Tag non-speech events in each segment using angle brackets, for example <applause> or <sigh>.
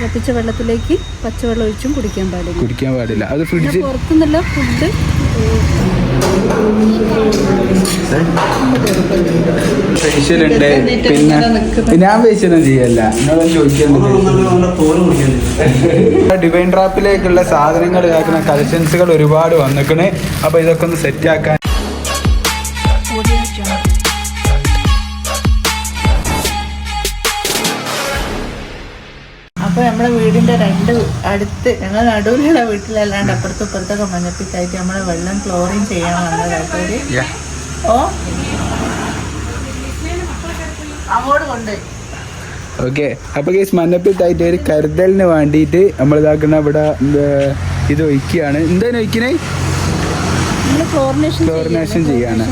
തിളപ്പിച്ച വെള്ളത്തിലേക്ക് പച്ചവെള്ളം ഒഴിച്ചും കുടിക്കാൻ പാടില്ല. കുടിക്കാൻ പാടില്ല. അത് ഫ്രിഡ്ജ് പുറത്തുനിന്നുള്ള ഫുഡ് പിന്നെ ഞാൻ വെച്ചൊന്നും ചെയ്യല്ല. ഡിവൈൻ ട്രാപ്പിലേക്കുള്ള സാധനങ്ങൾ ഇതാക്കുന്ന കളക്ഷൻസുകൾ ഒരുപാട് വന്നിക്കണ്. അപ്പൊ ഇതൊക്കെ ഒന്ന് സെറ്റ് ആക്കാൻ അപ്പോൾ നമ്മുടെ വീടിന്റെ രണ്ട് അടുത്ത് ഞങ്ങൾ നടുവിലുള്ള വീട്ടിലല്ലാണ്ട് അപ്പുറത്തും ഇപ്പുറത്തൊക്കെ മഞ്ഞപ്പിത്തായിട്ട് നമ്മളെ വെള്ളം ക്ലോറിൻ ചെയ്യാൻ വന്നതായിട്ട് ഓ? അങ്ങോട്ട് കൊണ്ടുപോയി ഓക്കെ അപ്പൊ കേസ് മഞ്ഞപ്പിത്തായിട്ട് ഒരു കരുതലിന് വേണ്ടിയിട്ട് നമ്മൾ ഇതാക്കുന്ന ഇവിടെ ഇത് ഒഴിക്കുകയാണ്. എന്താണ് ഒഴിക്കണേ? ക്ലോറിനേഷൻ ചെയ്യാണ്.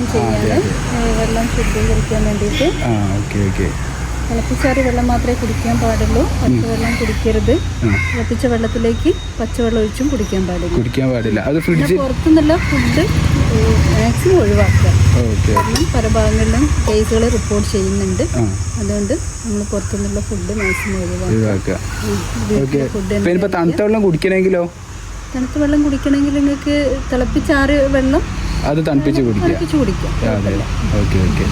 ആ ഓക്കെ ഓക്കെ തിളപ്പിച്ചാറിയ വെള്ളം മാത്രമേ കുടിക്കാൻ പാടുള്ളൂ. പച്ച വെള്ളം കുടിക്കരുത്. തിളപ്പിച്ച വെള്ളത്തിലേക്ക് പച്ചവെള്ളം ഒഴിച്ചും കുടിക്കാൻ പാടില്ല. കുടിക്കാൻ പാടില്ല. അത് ഫ്രിഡ്ജ് പുറത്തുനിന്നുള്ള ഫുഡ് മാക്സിമം ഒഴിവാക്കുക. കാരണം പല ഭാഗങ്ങളിലും കേസുകൾ റിപ്പോർട്ട് ചെയ്യുന്നുണ്ട്. അതുകൊണ്ട് നമ്മൾ പുറത്തുനിന്നുള്ള ഫുഡ് മാക്സിമം ഒഴിവാക്കുക. തണുത്ത വെള്ളം കുടിക്കണമെങ്കിലോ തണുത്ത വെള്ളം കുടിക്കണമെങ്കിൽ നിങ്ങൾക്ക് തിളപ്പിച്ചാറ് വെള്ളം അത് തണുപ്പിച്ച് കുടിക്കുക. അതെ ഓക്കെ ഓക്കെ.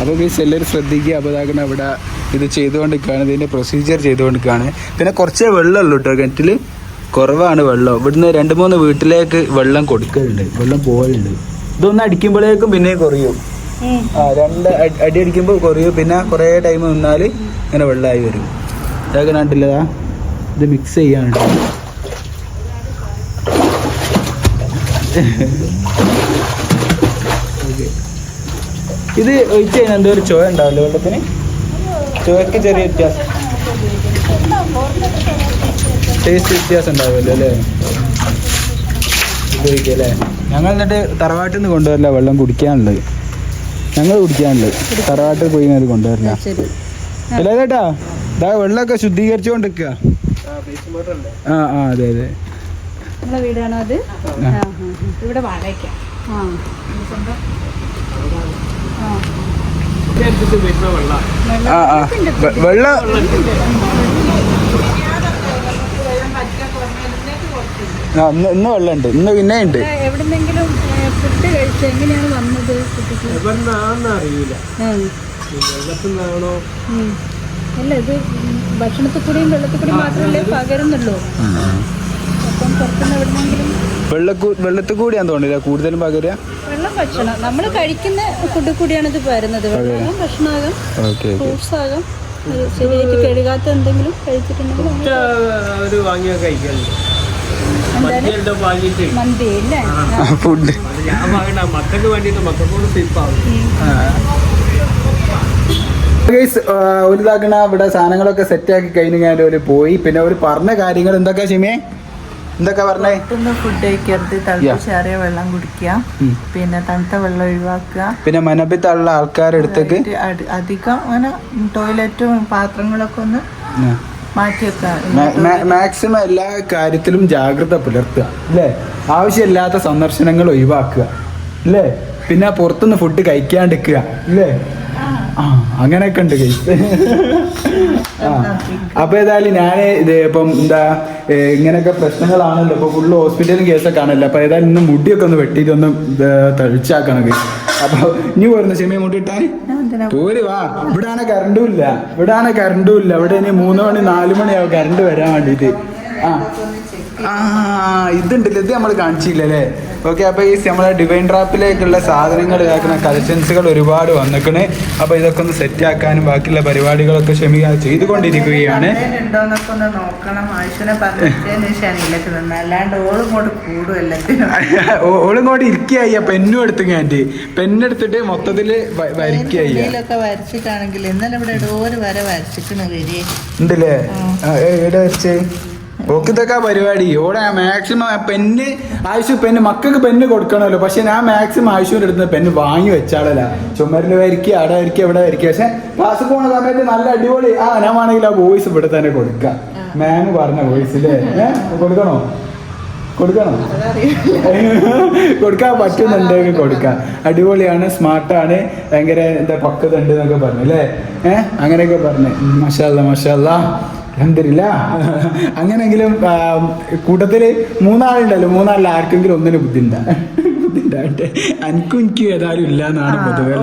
അപ്പോൾ ഈ എല്ലാവരും ശ്രദ്ധിക്കുക. അപ്പോൾ ഇതാക്കണ ഇവിടെ ഇത് ചെയ്തുകൊണ്ടിരിക്കുകയാണ്. ഇതിന്റെ പ്രൊസീജിയർ ചെയ്തുകൊണ്ടിരിക്കുകയാണ്. പിന്നെ കുറച്ചേ വെള്ളമുള്ളൂ കേട്ടോ. കിണറ്റിൽ കുറവാണ് വെള്ളം. ഇവിടുന്ന് രണ്ട് മൂന്ന് വീട്ടിലേക്ക് വെള്ളം കൊടുക്കലുണ്ട്. വെള്ളം പോകലുണ്ട്. ഇതൊന്ന് അടിക്കുമ്പോഴേക്കും പിന്നെ കുറയും. ആ രണ്ട് അടി- അടി അടിക്കുമ്പോൾ കുറയും. പിന്നെ കുറേ ടൈം നിന്നാൽ ഇങ്ങനെ വെള്ളമായി വരും. ഇതൊക്കെ കണ്ടില്ലതാ ഇത്. മിക്സ് ചെയ്യാനുണ്ട്. ഇത് ഒഴിച്ച് കഴിഞ്ഞാൽ എന്തോ ഒരു ചുവ ഉണ്ടാവില്ല വെള്ളത്തിന്? ചുവക്ക് ചെറിയ വ്യത്യാസം. ടേസ്റ്റ് വ്യത്യാസം ഉണ്ടാവുമല്ലോ അല്ലേ? അല്ലേ? ഞങ്ങൾ എന്നിട്ട് തറവാട്ടിൽ നിന്ന് കൊണ്ടുവരില്ല വെള്ളം കുടിക്കാനുള്ളത്. ഞങ്ങൾ കുടിക്കാനുള്ളത്. തറവാട്ടിൽ പോയി അത് കൊണ്ടുവരില്ല. അല്ലേ ചേട്ടാ? ഇതാ വെള്ളമൊക്കെ ശുദ്ധീകരിച്ചുകൊണ്ടിരിക്കുക ആ ആ അതെ അതെ. നമ്മളെ വീടാണോ അത്. ഇവിടെ വാടക ആ. വെള്ളം. ആ ഇന്ന് ഇന്ന് വെള്ളമുണ്ട്. ഇന്ന് പിന്നെ ഉണ്ട്. എവിടെന്നെങ്കിലും ഫുഡ് കഴിച്ചു? എങ്ങനെയാണ് വന്നത് അറിയില്ല. അല്ല ഇത് ഭക്ഷണത്തിൽ കൂടിയും വെള്ളത്തിൽ കൂടിയും മാത്രമല്ലേ പകരുന്നുള്ളൂ? അപ്പം പുറത്തുനിന്ന് എവിടുന്നെങ്കിലും? വെള്ളക്കൂ വെള്ളത്തിൽ കൂടിയാന്ന് തോന്നില്ല കൂടുതലും പകരുക? വെള്ളം ഭക്ഷണം. നമ്മൾ കഴിക്കുന്ന ഫുഡ് കൂടിയാണ് ഇത് വരുന്നത്. വെള്ളമാകാം ഭക്ഷണമാകാം. Okay okay. ഫ്രൂട്ട്സ് ആകാം. അത് ശരിയായിട്ട് കഴുകാത്ത എന്തെങ്കിലും കഴിച്ചിട്ടുണ്ടെങ്കിൽ അങ്ങനെ ഒരു വാങ്ങിയ കഴിക്കലുണ്ട് എന്തായാലും എല്ലാം വാങ്ങിയിട്ട്. മന്തി അല്ലേ? <laughs> ഫുഡ്. അത് ഞാൻ വാങ്ങണ്ട മക്കൾക്ക് വേണ്ടിയിട്ട് മക്കൾക്കോട് സിപ്പാവും ഒരു ഇതാക്കണ ഇവിടെ സാധനങ്ങളൊക്കെ സെറ്റ് ആക്കി കഴിഞ്ഞ് കഴിഞ്ഞാൽ ഒരു പോയി. പിന്നെ ഒരു പറഞ്ഞ കാര്യങ്ങൾ എന്തൊക്കെയാ ഷിമേ? എന്തൊക്കെ പറഞ്ഞേ? ഫുഡ് കഴിക്കരുത്. തിളപ്പിച്ചാറിയ വെള്ളം കുടിക്കുക. പിന്നെ തണുത്ത വെള്ളം ഒഴിവാക്കുക. പിന്നെ മനബിത്തുള്ള ആൾക്കാരെടുത്തേക്ക് അധികം അങ്ങനെ ടോയ്ലറ്റും പാത്രങ്ങളൊക്കെ ഒന്ന് മാക്സിമം എല്ലാ കാര്യത്തിലും ജാഗ്രത പുലർത്തുക അല്ലേ? ആവശ്യമില്ലാത്ത സന്ദർശനങ്ങൾ ഒഴിവാക്കുക അല്ലേ? പിന്നെ പുറത്തുനിന്ന് ഫുഡ് കഴിക്കാണ്ടിരിക്കുക അല്ലേ? ആ. അങ്ങനെയൊക്കെ ഉണ്ട് കഴിച്ച് <laughs> അപ്പൊ ഏതായാലും ഞാൻ ഇത് ഇപ്പം എന്താ ഇങ്ങനെയൊക്കെ പ്രശ്നങ്ങളാണല്ലോ. ഇപ്പൊ ഫുള്ള് ഹോസ്പിറ്റലും കേസൊക്കെ ആണല്ലോ. അപ്പൊ ഏതായാലും ഇന്ന് മുടിയൊക്കെ ഒന്ന് വെട്ടിയിട്ട് ഒന്ന് അപ്പൊ ഇനി പോരുന്ന ചെമ്മീൻ മുടി ഇട്ടാൻ പോര് വാ. ഇവിടെ ആണെ കറണ്ടും ഇല്ല. ഇവിടെ ആണെ കറണ്ടും ഇല്ല. ഇവിടെ ഇനി മൂന്ന് മണി നാല് മണിയാവും കറണ്ട് വരാൻ വേണ്ടിയിട്ട്. ആ. ആ ഇതുണ്ടല്ലോ ഇത് നമ്മൾ കാണിച്ചില്ല അല്ലേ ഓക്കെ അപ്പൊ ഈ നമ്മളെ ഡിവൈൻ ഡ്രാപ്പിലേക്കുള്ള സാധനങ്ങൾ ഇതാക്കുന്ന കളക്ഷൻസുകൾ ഒരുപാട് വന്നിക്കണ്. അപ്പൊ ഇതൊക്കെ ഒന്ന് സെറ്റ് ആക്കാനും ബാക്കിയുള്ള പരിപാടികളൊക്കെ ക്ഷമിക ചെയ്തുകൊണ്ടിരിക്കുകയാണ്. ഓളും കൂടും <laughs> ഇരിക്കുകയ്യ. പെന്നും എടുത്ത് ഞാന്റെ. പെണ്ണെടുത്തിട്ട് മൊത്തത്തിൽ വ- വരയ്ക്കുകയ്യ. വരച്ചിട്ടാണെങ്കിൽ ഇന്നലെ ഇവിടെ ഡോര് വരെ വരച്ചിട്ടുണ്ട് വരി ഉണ്ടല്ലേ? എവിടെ വെച്ചേ ഓക്ക് ഇതൊക്കെ പരിപാടി. ഇവിടെ മാക്സിമം പെന്ന് ആവശ്യം പെന്ന് മക്കൾക്ക് പെന്ന് കൊടുക്കണമല്ലോ. പക്ഷെ ഞാൻ മാക്സിമം ആവശ്യം എടുത്ത പെന്ന് വാങ്ങി വെച്ചാളല്ല. ചുമരിൽ വരിക്കുക അവിടെ വരിക്കുക ഇവിടെ വരിക്കുക പക്ഷെ ക്ലാസ് പോണ സമയത്ത് നല്ല അടിപൊളി. ആ ഞാൻ വേണമെങ്കിൽ ആ വോയിസ് ഇവിടെ തന്നെ കൊടുക്ക. മാം പറഞ്ഞ വോയിസ് അല്ലേ കൊടുക്കണോ? കൊടുക്കണോ? കൊടുക്കാൻ പറ്റുന്നുണ്ടെങ്കിൽ കൊടുക്കാം. അടിപൊളിയാണ് സ്മാർട്ടാണ്. ഭയങ്കര എന്താ പക്വത ഉണ്ട് എന്നൊക്കെ പറഞ്ഞു അല്ലേ? ഏഹ് അങ്ങനെയൊക്കെ പറഞ്ഞു. മഷാല്ല മഷാല്ല അൽഹംദുലില്ല അങ്ങനെങ്കിലും ആ, കൂട്ടത്തിൽ മൂന്നാളുണ്ടല്ലോ. മൂന്നാളിൽ ആർക്കെങ്കിലും ഒന്നിന് ബുദ്ധിണ്ട ബുദ്ധിണ്ടാവട്ടെ. എനിക്കും എനിക്കും ഏതായാലും ഇല്ല എന്നാണ് പൊതുവെ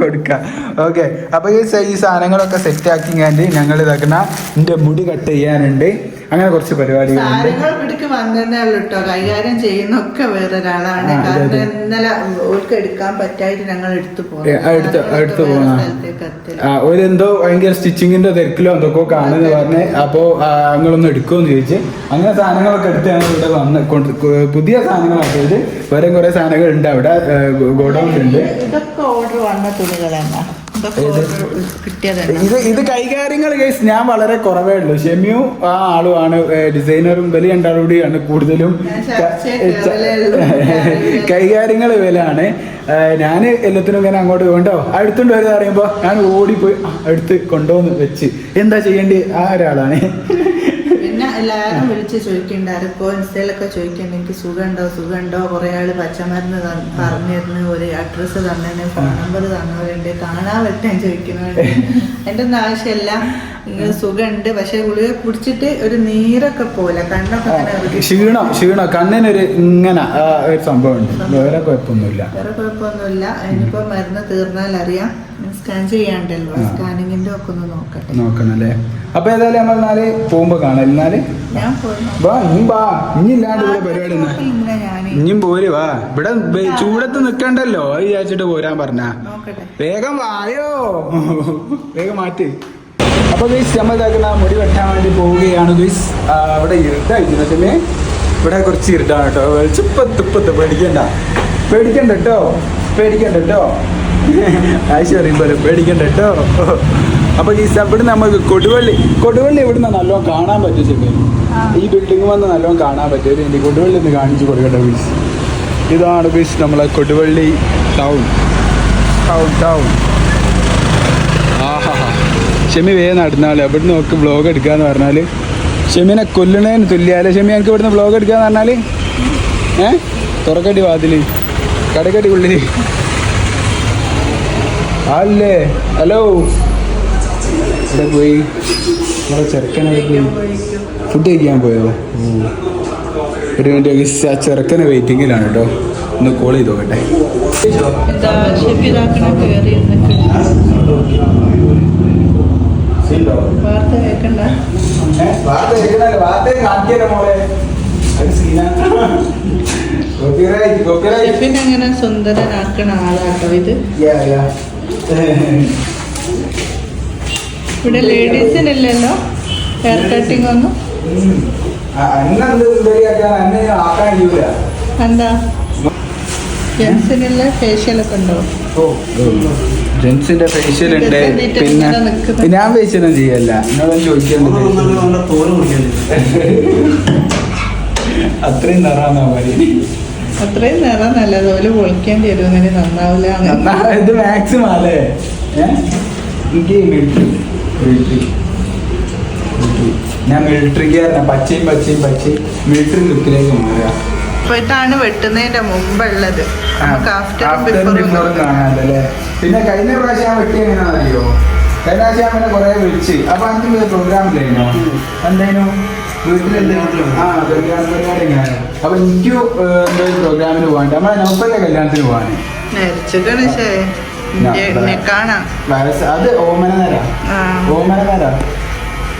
കൊടുക്കാം. ഓക്കെ. അപ്പൊ ഈ സാധനങ്ങളൊക്കെ സെറ്റ് ആക്കി ഞങ്ങൾ ഇതാക്കുന്ന എന്റെ മുടി കട്ട് ചെയ്യാനുണ്ട്. അങ്ങനെ കുറച്ച് പരിപാടികളുണ്ട്. പിടിക്ക് വന്നതേ ഉള്ളൂ കേട്ടോ കൈകാര്യം ചെയ്യുന്നൊക്കെ വേറൊരാളാണ്. കാരണം ഇന്നലെ ഓർക്ക് എടുക്കാൻ പറ്റായിട്ട് ഞങ്ങൾ എടുത്തു എടുത്ത് എടുത്തു പോകുന്നു ഒരെന്തോ ഭയങ്കര സ്റ്റിച്ചിങ്ങിന്റെ തിരക്കിലോ എന്തൊക്കെ കാണുന്നു പറഞ്ഞ് അപ്പോ ആ, നിങ്ങളൊന്ന് എടുക്കുമെന്ന് ചോദിച്ച് അങ്ങനെ സാധനങ്ങളൊക്കെ എടുത്ത് ഞങ്ങൾ ഇവിടെ വന്ന് കൊണ്ട് പുതിയ സാധനങ്ങളൊക്കെ ഇത് വേറെ കുറെ സാധനങ്ങൾ ഉണ്ട് അവിടെ ഗോഡൗണിലുണ്ട്. ഇതൊക്കെ ഓർഡർ വന്ന കിട്ടിയതന്നെ ഇത് ഇത് കൈകാര്യങ്ങൾ കേസ് ഞാൻ വളരെ കുറവേ ഉള്ളൂ. ഷെമ്യു ആ ആളുമാണ് ഡിസൈനറും വലിയ രണ്ടാളും കൂടിയാണ് കൂടുതലും <laughs> കൈകാര്യങ്ങൾ വിലയാണ് ഞാൻ എല്ലാത്തിനും ഇങ്ങനെ അങ്ങോട്ട് കൊണ്ടോ അടുത്തുണ്ട് വരുന്നത് അറിയുമ്പോൾ ഞാൻ ഓടിപ്പോയി അടുത്ത് കൊണ്ടുവന്ന് വെച്ച്. എന്താ ചെയ്യേണ്ടി? ആ ഒരാളാണ്. എല്ലാവരും വിളിച്ച് ചോദിക്കണ്ട ആരൊക്കെ ഇൻസ്റ്റയിലൊക്കെ ചോദിക്കണ്ട എനിക്ക് സുഖമുണ്ടോ സുഖമുണ്ടോ കുറെ ആൾ പച്ചമരുന്ന് പറഞ്ഞിരുന്നു ഒരു അഡ്രസ്സ് തന്നെ ഫോൺ നമ്പർ തന്നവരുണ്ട്. കാണാൻ പറ്റാൻ ചോദിക്കുന്നുണ്ട് എന്റെ ഒന്നും ആവശ്യമില്ല ഇങ്ങനെ സുഖമുണ്ട് പക്ഷെ ഗുളിക കുടിച്ചിട്ട് ഒരു നീരൊക്കെ പോലെ കണ്ണൊക്കെ അങ്ങനെ. ക്ഷീണം ക്ഷീണം. കണ്ണിനൊരു ഇങ്ങനെ ഒരു വേറെ കുഴപ്പമൊന്നുമില്ല. വേറെ കുഴപ്പമൊന്നുമില്ല. ഇനിയിപ്പോ മരുന്ന് തീർന്നാൽ അറിയാം സ്കാൻ ചെയ്യാണ്ടല്ലോ. സ്കാനിങ്ങിന്റെ ഒക്കെ ഒന്ന് നോക്കട്ടെ. നോക്കണല്ലേ? അപ്പൊ ഏതായാലും നമ്മൾ നാല് പോകുമ്പോ കാണാം. എന്നാൽ? വാ ഇനി വാ. ഇനി ഇല്ലാണ്ട് ഇവിടെ പരിപാടി ഇനിയും പോര് വാ. ഇവിടെ ചൂടത്ത് നിക്കണ്ടല്ലോ? അത് വിചാരിച്ചിട്ട് പോരാൻ പറഞ്ഞ. വേഗം വായോ വേഗം മാറ്റി. അപ്പൊ ഗൈസ് നമ്മൾ ഇതാക്കുന്ന മുടി വെട്ടാൻ വേണ്ടി പോവുകയാണ് ഗൈസ് ഇവിടെ ഇരുട്ടായിരിക്കുന്നു പിന്നെ ഇവിടെ കുറച്ച് ഇരുട്ടാണ് കേട്ടോ. വെളിച്ചപ്പത്ത് ഇപ്പത്ത് പേടിക്കണ്ട. പേടിക്കണ്ട കേട്ടോ. പേടിക്കണ്ട കേട്ടോ. ആഴ്ച പറയുമ്പോൾ പേടിക്കണ്ട കേട്ടോ. അപ്പൊ ഈ ഇവിടെ നമുക്ക് കൊടുവള്ളി കൊടുവള്ളി ഇവിടുന്ന് നല്ലോണം കാണാൻ പറ്റും ചെമ്മീൻ ഈ ബിൽഡിംഗ് വന്ന് നല്ലോണം കാണാൻ പറ്റും. എനിക്ക് കൊടുവള്ളി ഒന്ന് കാണിച്ചു കൊടുക്കട്ടെ ബീച്ച് ഇതാണ് ബീച്ച് നമ്മളെ കൊടുവള്ളി ടൗൺ ടൗൺ ടൗൺ ആഹാ. ഷെമി വേ നടന്നാളെ എവിടെ നോക്ക് വ്ളോഗ് എടുക്കാന്ന് പറഞ്ഞാൽ ഷെമിനെ കൊല്ലണേന് തുല്യാലേ ഷെമി എനിക്ക് ഇവിടുന്ന് വ്ളോഗ് എടുക്കാന്ന് പറഞ്ഞാൽ ഏ? തുറക്കടി വാതിൽ. കടക്കടി ഉള്ളിൽ. അല്ലേ? ഹലോ? ഇവിടെ പോയി? നമ്മുടെ പോയി? ഫുഡ് കഴിക്കാൻ പോയോ. ഒരു മിനിറ്റ് ആ ചെറുക്കനെ വെയിറ്റിങ്ങിലാണ് കേട്ടോ ഒന്ന് കോൾ ചെയ്ത് നോക്കട്ടെ. അങ്ങനെ സുന്ദരനാക്കണ ആളാട്ടോ ഇത്. യാ യാ ഇവിടെ ലേഡീസിനില്ലല്ലോ ഹെയർ കട്ടിംഗ് ഒന്നും? എന്താ? ജെൻസിനുള്ള ഫേഷ്യലൊക്കെ ഉണ്ടോ? ജെൻസിന്റെ ഫേഷ്യൽ ഉണ്ട്. പിന്നെ. ഞാൻ ഫേഷ്യലും ചെയ്യല്ല. എന്നോട് ചോദിക്കേണ്ടത് <laughs> അത്രയും നിറാന്നാ മതി അത്രയും നിറം നല്ലതുപോലെ പൊളിക്കേണ്ടി വരും അങ്ങനെ നന്നാവില്ല. ഇത് മാക്സിമം അല്ലേ? എനിക്ക് മിലിറ്ററി മിലിറ്ററി ഞാൻ മിലിറ്ററിക്ക് പച്ചയും പച്ചയും പച്ചയും. മിലിറ്ററി ലുക്കിലേക്ക് മാറുക. അപ്പൊ ഇതാണ് വെട്ടുന്നതിന്റെ മുമ്പുള്ളത്. കാണാനല്ലേ പിന്നെ കഴിഞ്ഞ പ്രാവശ്യം ഞാൻ വെട്ടി എങ്ങനെയാണെന്ന് അറിയോ? കഴിഞ്ഞ പ്രാവശ്യം ഞാൻ പിന്നെ കുറെ വിളിച്ച്. അപ്പൊ അഞ്ചു പ്രോഗ്രാം ഇല്ലായിരുന്നോ എന്തായിരുന്നു? ആ കല്യാണ പരിപാടി എങ്ങനെയാണ് അപ്പൊ എനിക്ക് എന്തോ ഒരു പ്രോഗ്രാമിന് പോകാൻ നമ്മളെ നമുക്കല്ലേ കല്യാണത്തിന് പോകാൻ അത് ഓമന നേരാ ആ. ഓമന നേരാ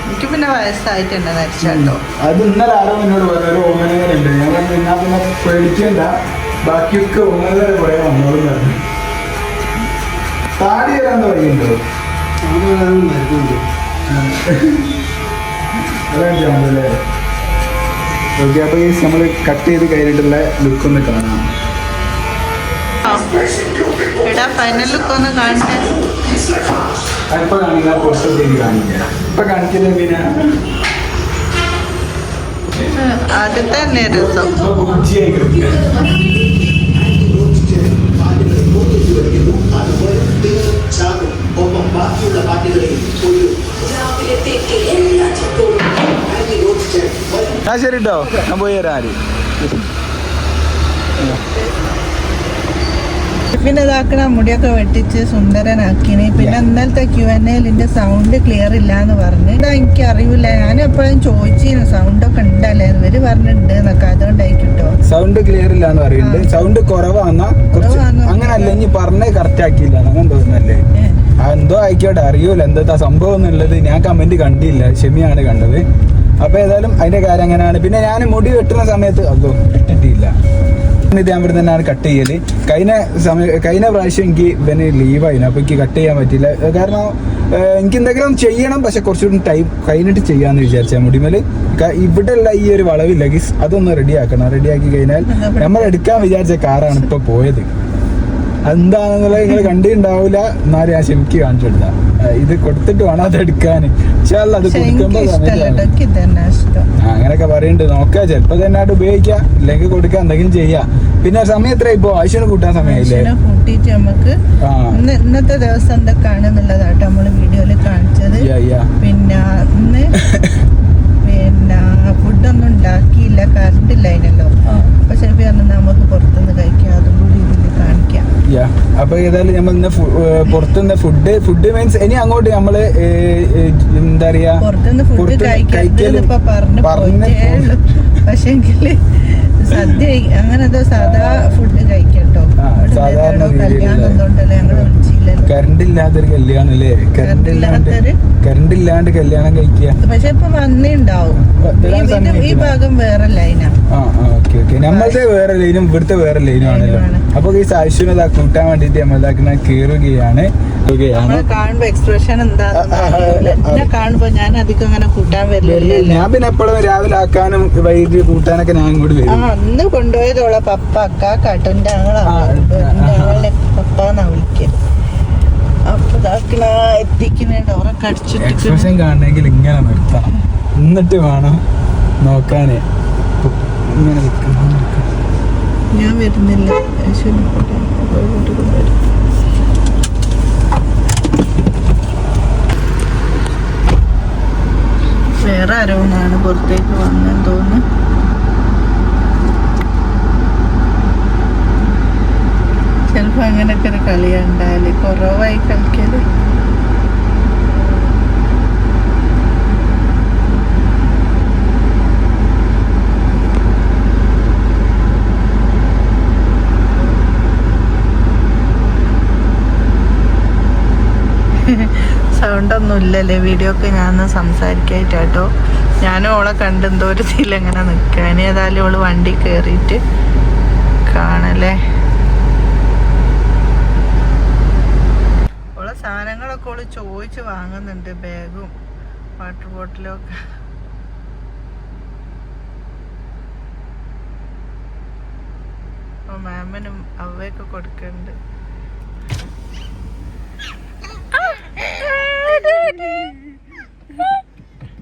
എനിക്ക് പിന്നെ വയസ്സായിട്ടുണ്ട് മരിച്ചോ അത് ഇന്നലെ ആരോ എന്നോട് പറഞ്ഞു ഒരു ഓമന നേരുണ്ട് ഞാൻ നിന്നാ എന്നാ പിന്നെ പേടിക്കണ്ട. ബാക്കിയൊക്കെ ഓമന നേര കുറെ വന്നോളും പറഞ്ഞു. താടി വരാൻ തുടങ്ങിയിട്ടുണ്ടോ? <laughs> അല്ലേ? ഓക്കെ അപ്പൊ ഈ നമ്മൾ കട്ട് ചെയ്ത് കഴിഞ്ഞിട്ടുള്ള ലുക്ക് ഒന്ന് കാണാം. എടാ ഫൈനൽ ലുക്ക് ഒന്ന് കാണട്ടെ ഇപ്പൊ കാണില്ല പുറത്തേക്ക് കാണിക്കാം. ഇപ്പൊ കാണിക്കില്ല പിന്നെ ആദ്യത്തെ തന്നെ രസം ഇപ്പൊ കുച്ചിയായി കിടക്കുക. ആ ശരി കേട്ടോ ഞാൻ പോയി തരാം ആര്. ഷെഫിനെ ഇതാക്കണ മുടിയൊക്കെ വെട്ടിച്ച് സുന്ദരനാക്കിന്. പിന്നെ ഇന്നലത്തെ ക്യു എൻ എല്ലിന്റെ സൗണ്ട് ക്ലിയർ ഇല്ല എന്ന് പറഞ്ഞ് എനിക്ക് അറിയില്ല ഞാൻ എപ്പോഴും ചോദിച്ചിരുന്നു. സൗണ്ട് ഒക്കെ ഉണ്ടല്ലേ? ഇവർ പറഞ്ഞിട്ടുണ്ട് എന്നൊക്കെ. അതുകൊണ്ടായിട്ടോ സൗണ്ട് ക്ലിയർ ഇല്ല എന്ന് പറയുന്നുണ്ട്. സൗണ്ട് കുറവാന്നാ അങ്ങനല്ല ഇനി പറഞ്ഞേ കറക്റ്റ് ആക്കിയില്ല. അങ്ങനെ തോന്നുന്നല്ലേ എന്തോ ആയിക്കോട്ടെ. അറിയൂല. എന്താ സംഭവം എന്നുള്ളത് ഞാൻ കമന്റ് കണ്ടില്ല. ഷെമിയാണ് കണ്ടത്. അപ്പൊ ഏതായാലും അതിന്റെ കാര്യം അങ്ങനെയാണ്. പിന്നെ ഞാൻ മുടി വെട്ടുന്ന സമയത്ത് അതോ ഇട്ടിട്ടില്ല. ഇത് ഞാൻ ഇവിടെ തന്നെയാണ് കട്ട് ചെയ്യൽ. കഴിഞ്ഞ സമയം കഴിഞ്ഞ പ്രാവശ്യം എനിക്ക് ഇവന് ലീവായിരുന്നു അപ്പൊ എനിക്ക് കട്ട് ചെയ്യാൻ പറ്റില്ല. കാരണം എനിക്ക് എന്തെങ്കിലും ചെയ്യണം. പക്ഷെ കുറച്ചുകൂടി ടൈം കഴിഞ്ഞിട്ട് ചെയ്യാന്ന് വിചാരിച്ച മുടിമേൽ ക- ഇവിടെ ഉള്ള ഈ ഒരു വളവില്ല. ഗിസ് അതൊന്ന് റെഡി ആക്കണം. റെഡി ആക്കി കഴിഞ്ഞാൽ നമ്മൾ എടുക്കാൻ വിചാരിച്ച കാറാണ് ഇപ്പൊ പോയത്. എന്താണെന്നുള്ളത് നിങ്ങൾ കണ്ടിട്ടുണ്ടാവില്ല. എന്നാലും ഞാൻ ക്ഷമിക്ക് കാണിച്ചു കൊടുത്താ ഇത് കൊടുത്തിട്ട് വേണം അത് എടുക്കാൻ. പക്ഷെ അത് പക്ഷെ കൊടുക്കുമ്പോ അങ്ങനെയൊക്കെ പറയുന്നുണ്ട് നോക്കുക ചിലപ്പോ തന്നെ ആയിട്ട് ഉപയോഗിക്കാം. ഇല്ലെങ്കിൽ കൊടുക്കുക എന്തെങ്കിലും ചെയ്യാം. പിന്നെ സമയം എത്ര ഇപ്പൊ? ആവശ്യം കൂട്ടാൻ സമയമില്ലേ? കൂട്ടിട്ട് നമുക്ക് ഇന്നത്തെ ദിവസം എന്തൊക്കെയാണെന്നുള്ളതാട്ടോ നമ്മൾ വീഡിയോയിൽ കാണിച്ചത്. പിന്നെ ഇന്ന് പിന്നെ ഫുഡൊന്നും ഉണ്ടാക്കിയില്ല കറണ്ട് ഇല്ലായിരുന്നല്ലോ അതിനല്ലോ അപ്പൊ ചിലപ്പോ നമുക്ക് പുറത്തുനിന്ന് കഴിക്കാം. അതും കൂടി ഇതിൽ കാണിക്കാം. അപ്പൊ ഏതായാലും നമ്മൾ ഇന്ന് പുറത്തുനിന്ന് ഫുഡ് ഫുഡ് മീൻസ് ഇനി അങ്ങോട്ട് നമ്മൾ എന്താ പറയാ പക്ഷെങ്കിൽ സദ്യ അങ്ങനത്തെ സാധാ ഫുഡ് കഴിക്കട്ടോ. ആ, സാധാരണ കറണ്ട് ഇല്ലാത്തൊരു കല്യാണം അല്ലേ കറണ്ട് ഇല്ലാണ്ട് കരണ്ട് കറണ്ട് ഇല്ലാണ്ട് കല്യാണം കഴിക്കുക. പക്ഷെ ഇപ്പൊ വന്നേ ഉണ്ടാവും ഈ-. ഭാഗം വേറെ ലൈനാ നമ്മളത്തെ വേറെ ലൈനും ഇവിടുത്തെ വേറെ ലൈനും ആണല്ലോ. അപ്പൊ ഈ സായുഷ്യനത കൂട്ടാൻ വേണ്ടിട്ട് നമ്മളിതാക്കുന്ന കീറുകയാണ്. ഞാൻ പിന്നെ എപ്പോഴും രാവിലെ ആക്കാനും വൈകിട്ട് കൂട്ടാനൊക്കെ ഞാൻ ഇങ്ങോട്ട് വരും. അന്ന് കൊണ്ടുപോയതോളെ. പപ്പ അക്ക കാട്ടുന്റെ ആളാ ആ, എന്റെ ആ, ആ. ആളെ പപ്പ എന്നാ വിളിക്കുക എക്സ്പ്രഷൻ കാണണമെങ്കിൽ ഇങ്ങനെ നിർത്തണം. എന്നിട്ട് വേണം നോക്കാനേ. ഇങ്ങനെ നിൽക്കണം ഞാൻ വരുന്നില്ല. വേറെ ആരോ പുറത്തേക്ക് വന്നെന്ന് തോന്നുന്നു. ചിലപ്പോ അങ്ങനെയൊക്കെ ഒരു കളിയുണ്ടായാലേ കുറവായി കളിക്കൽ. സൗണ്ട് ഒന്നും ഇല്ലല്ലേ വീഡിയോ ഒക്കെ ഞാൻ സംസാരിക്കായിട്ടോ ഞാനും ഓളെ കണ്ട് എന്തോ ഒരു ഇങ്ങനെ നിൽക്കാൻ ഏതായാലും ഓൾ വണ്ടി കയറിയിട്ട് കാണല്ലേ? ഓളെ സാധനങ്ങളൊക്കെ ഓൾ ചോദിച്ച് വാങ്ങുന്നുണ്ട്. ബാഗും വാട്ടർ ബോട്ടിലും ഒക്കെ മാമിനും അവയൊക്കെ കൊടുക്കുന്നുണ്ട്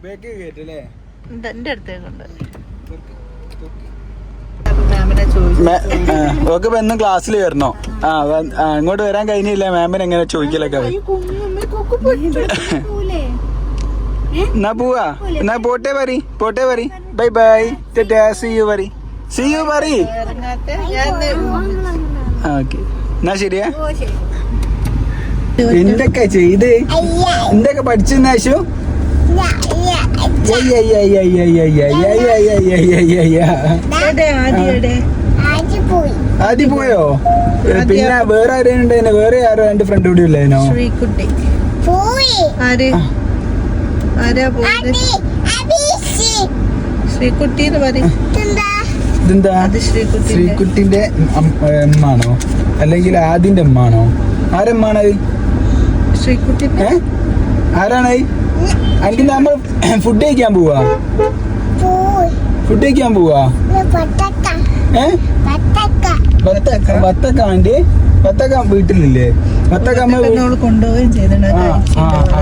ബാക്ക് കേട്ടല്ലേ അടുത്തേക്കുണ്ട് ഓക്കെ ഇപ്പൊ എന്നും ക്ലാസ്സിൽ വരണോ? ആ അങ്ങോട്ട് ഇങ്ങോട്ട് വരാൻ കഴിഞ്ഞില്ല? മാമിന് എങ്ങനെ ചോദിക്കലൊക്കെ. എന്നാ പോവാ? എന്നാ പോട്ടെ പറി പോട്ടെ പറി. ബൈ ബൈ സി യു പറി. സി യു പറി. ഓക്കെ. എന്നാ ശരിയാ? എന്തൊക്കെ ചെയ്ത് എന്തൊക്കെ പഠിച്ചു ആദ്യം ആദ്യം പോയോ പിന്നെ വേറെ ആരും ഉണ്ടായിനെ വേറെ ആരോ എന്റെ ഫ്രണ്ട് കൂടി ഇല്ലായിനോ ശ്രീകുട്ടി ഇതെന്താ ശ്രീകുട്ടിന്റെ അമ്മാണോ അല്ലെങ്കിൽ ആദിന്റെ അമ്മാണോ ആരമ്മാണത് ആരാണ്? എനിക്ക് നമ്മൾ ഫുഡ് കഴിക്കാൻ പോവാ. ഫുഡ് കഴിക്കാൻ പോവാ. ബത്തക്ക ബത്തക്ക ആണ്ടി ബത്തക്ക വീട്ടിലില്ലേ? ബത്തക്ക കൊണ്ടുപോവുകയും ചെയ്തിട്ടുണ്ട്.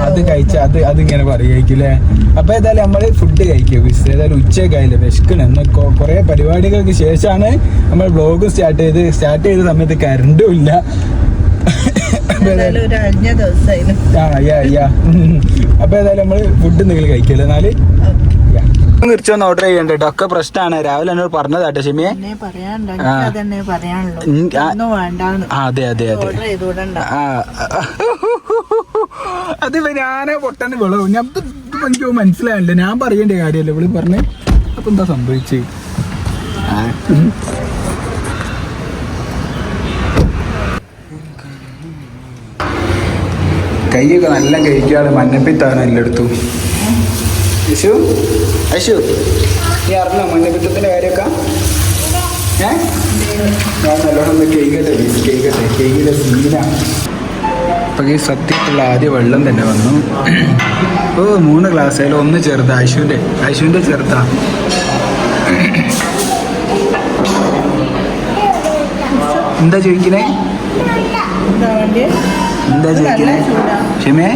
അത് കഴിച്ച അത് അത് ഇങ്ങനെ പറയുമായിരിക്കില്ലേ അപ്പൊ ഏതായാലും നമ്മൾ ഫുഡ് കഴിക്കുക വിസ് ഏതായാലും ഉച്ചക്കായില്ലേ വിശക്കണം. എന്ന് കുറെ പരിപാടികൾക്ക് ശേഷമാണ് നമ്മൾ ബ്ലോഗ് സ്റ്റാർട്ട് ചെയ്ത് സ്റ്റാർട്ട് ചെയ്ത സമയത്ത് കറണ്ടും ഇല്ല. <laughs> അപ്പൊ ഏതായാലും- നമ്മൾ ഫുഡ് എന്തെങ്കിലും കഴിക്കല്ലേ എന്നാൽ? ഓക്കെ. യാ ഓർഡർ ചെയ്യണ്ട? ഒക്കെ പ്രശ്നമാണ് രാവിലെ എന്നോട് പറഞ്ഞതാട്ടോ ഷെമിയെ അതെ അതെ അതെ. ഓർഡർ ചെയ്തുകൂടണ്ട. ആ. <laughs> അത് ഞാനെ പൊട്ടന് വിളവ്. ഞാൻ എനിക്ക് മനസ്സിലായില്ല. ഞാൻ പറയേണ്ട കാര്യമല്ലേ? വിളി പറഞ്ഞ്. അപ്പൊ എന്താ സംഭവിച്ച്? കൈയൊക്കെ നല്ല കഴിക്കാതെ മഞ്ഞപ്പിത്താണ് എല്ലായിടത്തും യശു? യശു? നീ അറിഞ്ഞോ മഞ്ഞപ്പിത്തത്തിന്റെ കാര്യമൊക്കെ? ഏ? ഈ സത്യത്തിലുള്ള ആദ്യ വെള്ളം തന്നെ വന്നു. ഓ മൂന്ന് ഗ്ലാസ് അതിൽ ഒന്ന് ചെറുതാ. അശുവിന്റെ അശുവിന്റെ ചെറുതാ. എന്താ ചോദിക്കണേ എന്താ ചോദിക്കണേ ക്ഷമേ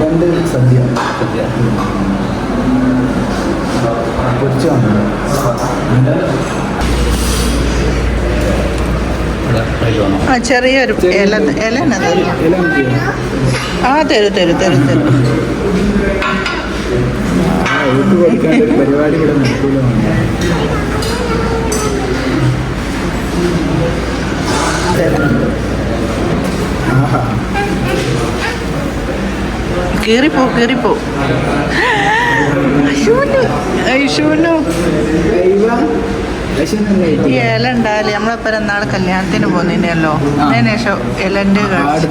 രണ്ട് സദ്യ. പൊരിച്ചു ആ ചെറിയൊരു ഇല ഇല തരും. ആ തരും തരും തരും തരും. പരിപാടി ഇവിടെ <laughs> കീറിപ്പോ കീറിപ്പോ. ഐശൂനു ഐശൂനു ഈ ഇല ഉണ്ടാവില്ലേ നമ്മളിപ്പോ എന്നാൾ കല്യാണത്തിന് പോകുന്നതിനല്ലോ അതിന് ശേഷം ഇലന്റെ കഴിച്ചു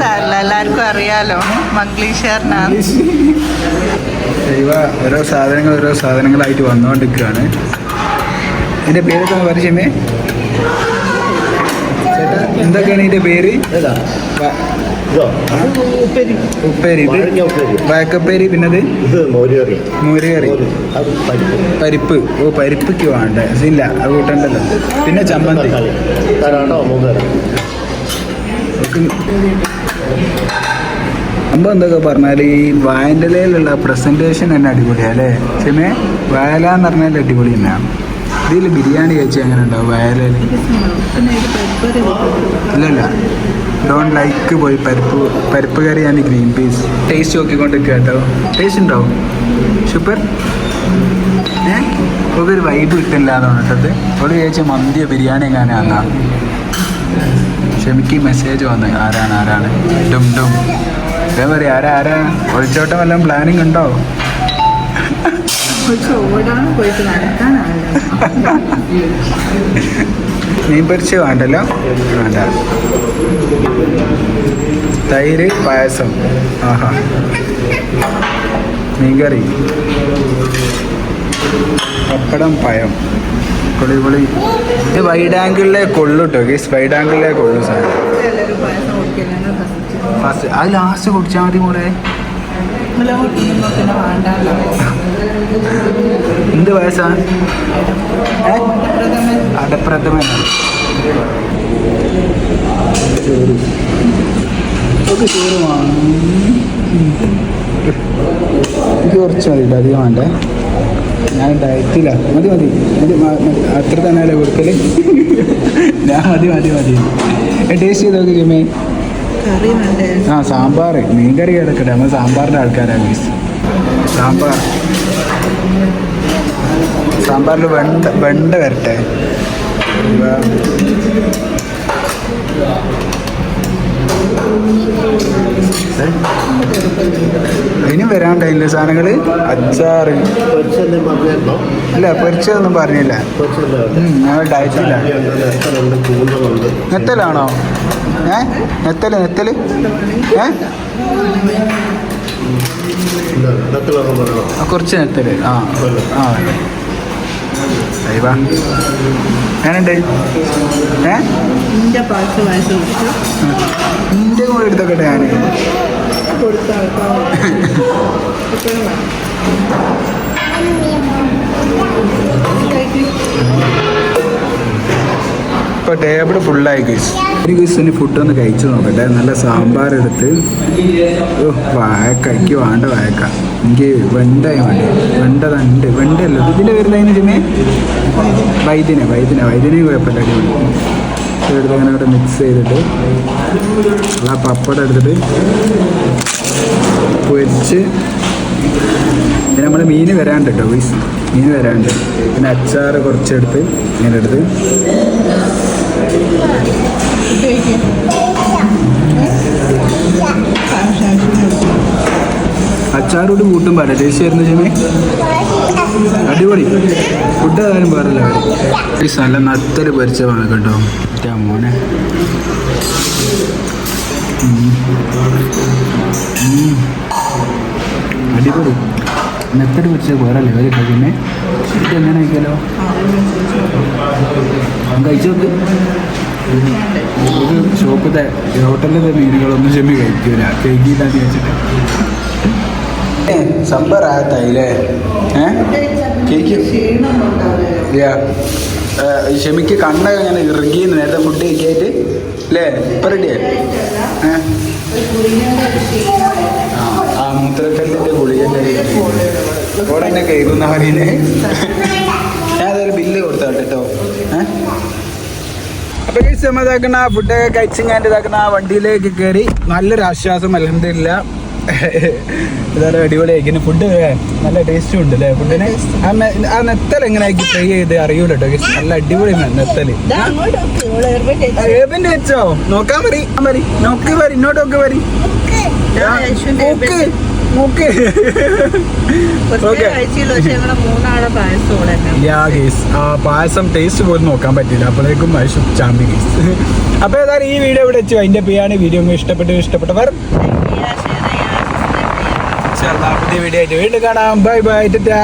സാരല്ല എല്ലാവർക്കും അറിയാലോ. മംഗ്ലീഷുകാരനാണ് ദൈവ ഓരോ സാധനങ്ങൾ ഓരോ സാധനങ്ങളായിട്ട് വന്നുകൊണ്ടിരിക്കുകയാണ് എന്റെ പേരൊക്കെ പരിചയമേ ചേട്ടാ എന്തൊക്കെയാണ് ഇതിന്റെ പേര്? ഉപ്പേരി. വായക്കപ്പേരി പിന്നത്? മോരുകറി. അത് പരിപ്പ്. പരിപ്പ്. ഓ പരിപ്പിക്ക് വേണ്ട. ഇല്ല അത് കൂട്ടണ്ടല്ലോ. പിന്നെ ചമ്മന്തി. സംഭവം എന്തൊക്കെ പറഞ്ഞാൽ ഈ വയലയിലുള്ള പ്രസന്റേഷൻ തന്നെ അടിപൊളിയാണ് അല്ലേ? ചെമ്മേ വയല എന്ന് പറഞ്ഞാൽ അടിപൊളി തന്നെയാണ്. ഇതിൽ ബിരിയാണി കഴിച്ചാൽ എങ്ങനെ ഉണ്ടാവും വയലയിൽ ഇല്ലല്ല. ഡോണ്ട് ലൈക്ക് പോയി പരിപ്പ് പരിപ്പ് കറി ആണ് ഗ്രീൻ പീസ്. ടേസ്റ്റ് നോക്കിക്കൊണ്ട് കേട്ടോ ടേസ്റ്റ് ഉണ്ടാവും. സൂപ്പർ ഏ? ഒക്കെ ഒരു വൈബ് കിട്ടില്ല എന്നാണ് കേട്ടത് ഒരു ചേച്ചി മന്തിയോ ബിരിയാണി എങ്ങനെയാന്നാ ക്ഷമിക്ക് മെസ്സേജ് വന്നു. ആരാണ് ആരാണ്? ഡും ഡും. ഞാൻ പറയാം ആരാ ആരാ? ഒളിച്ചോട്ടം വല്ലതും പ്ലാനിങ് ഉണ്ടോ? മീൻ പൊരിച്ച് വേണ്ടല്ലോ? വേണ്ട. തൈര് പായസം. ആഹാ. മീൻകറി. പപ്പടം പഴം. പൊളി പൊളി ഇത് വൈഡ് ആംഗിളിലെ കൊള്ളു കേട്ടോ ഗീസ് വൈഡ് ആംഗിളിലെ കൊള്ളു ഞങ്ങൾ ഫസ്റ്റ് അത് ലാസ്റ്റ് കുടിച്ചാൽ മതി മോളെ. എന്ത് വയസ്സാണ് അടപ്രഥമ ചോറ് എനിക്ക് കുറച്ച് മതി അധികം വേണ്ടേ. ഞാൻ ഡയറ്റില്ല മതി മതി. മതി അത്ര തന്നെ അല്ലേ കൊടുക്കൽ ഞാൻ മതി മതി മതി. ടേസ്റ്റ് ചെയ്ത് നോക്കി ജിമ്മേ ആ സാമ്പാർ മീൻ കറി കിടക്കട്ടെ നമ്മൾ സാമ്പാറിന്റെ ആൾക്കാരാണ് മീൻസ് സാമ്പാർ. സാമ്പാറിൽ വെണ്ട വെണ്ട വരട്ടെ. ഇവ- വരാണ്ട് അതിന്റെ സാധനങ്ങൾ അച്ചാറ്. അല്ല പൊരിച്ചതൊന്നും പറഞ്ഞില്ല. ഞങ്ങൾ ഡയറ്റില്ല നെത്തലാണോ? ഏ? നെത്തൽ നെത്തൽ? ഏ? കുറച്ച് നെത്തൽ. ആ ആ ഞാനുണ്ട് ഏ? നിന്റെ വായിച്ചു നിന്റെ കൂടെ എടുത്തോക്കട്ടെ ഞാൻ ഇപ്പോൾ ടേബിൾ ഫുള്ളായി ഗൈസ് ഒരു ഗൈസിന് ഫുഡ് ഒന്ന് കഴിച്ചു നോക്കട്ടെ. നല്ല സാമ്പാർ എടുത്ത്. വായക്കയ്ക്ക് വായക്ക. എനിക്ക് വേണ്ട വായക്ക. എനിക്ക് വെണ്ടയ വേണ്ടി? വെണ്ട തണ്ട് വെണ്ടയല്ലോ ഇതിന്റെ പേരുന്നതിന് ചെമ്മേ വൈദ്യന വൈദ്യന. വൈദ്യനെ കുഴപ്പമില്ല അടിപൊളി. എടുത്ത് അങ്ങനെ അവിടെ മിക്സ് ചെയ്തിട്ട് ആ പപ്പടം എടുത്തിട്ട് പൊരിച്ച് പിന്നെ നമ്മൾ മീൻ വരാണ്ട് കേട്ടോ പീസ് മീൻ വരാണ്ട്. പിന്നെ അച്ചാറ് കുറച്ചെടുത്ത് ഇങ്ങനെ എടുത്ത് അച്ചാറോട് കൂട്ടും പാടില്ല. ടേസ്റ്റ് ആയിരുന്നു ചെമ്മേ അടിപൊളി. ഫുഡ് ഏതായാലും പാടില്ല ഈ നല്ല നത്തൽ പരിചയമാണ് കേട്ടോ മോനെ. അടിപൊളി. നെത്തടി പൊരിച്ച പോരല്ലേ ഒരു പിന്നെ ഇത് എങ്ങനെ കഴിക്കാലോ? കഴിച്ചു നോക്ക്. ഇത് ഷോപ്പിലെ ഹോട്ടലിലെ മീനുകളൊന്നും ചെമ്മി കഴിക്കൂല. കഴിക്കില്ലാന്ന് വെച്ചിട്ട് സംബറായത്തായില്ലേ ഏഹ് ഷെമിക്ക് കണ്ണൊക്കെ ഇങ്ങനെ ഇറുകി നേരത്തെ ഫുഡ് കഴിക്കായിട്ട്. അല്ലേ ഇപ്പൊ റെഡിയേ ആ, മൂത്രക്കല്ലിന്റെ ഗുളികന്റെ ഇവിടെ എന്നെ കേൾക്കുന്ന പറയുന്നേ? ഞാൻ അതൊരു ബില്ല് കൊടുത്തോട്ടോ. കേട്ടോ ഏഹ് അപ്പൊ ഈ സമയത്താക്കണ ഫുഡൊക്കെ കഴിച്ചിങ്ങാണ്ട് ഇതാക്കണ വണ്ടിയിലേക്ക് കയറി. നല്ലൊരു ആശ്വാസം അലഹമില്ല <laughs> ഇതായാലും അടിപൊളിയായിരിക്കുന്നു ഫുഡ് നല്ല ടേസ്റ്റും ഉണ്ട് അല്ലേ ഫുഡിന് ആ നെത്തൽ എങ്ങനെ ഫ്രൈ ചെയ്ത് അറിയൂല കേട്ടോ. നല്ല അടിപൊളി നെത്തൽ ഏബിന്റെ വെച്ചോ? നോക്കാൻ മതി മതി. നോക്ക് വരി ഇന്നോട്ട് നോക്ക് വരി. പായസം ടേസ്റ്റ് പോലും നോക്കാൻ പറ്റില്ല. അപ്പോഴേക്കും മഹേഷ് ചാമ്പി ഗേസ് <laughs> അപ്പോൾ ഏതായാലും ഈ വീഡിയോ ഇവിടെ വെച്ചു. അതിന്റെ പേയാണ് വീഡിയോ ഇഷ്ടപ്പെട്ടു ഇഷ്ടപ്പെട്ടവർ പുതിയ വീഡിയോ ആയിട്ട് വീണ്ടും കാണാം. ബൈ ബൈ ടാ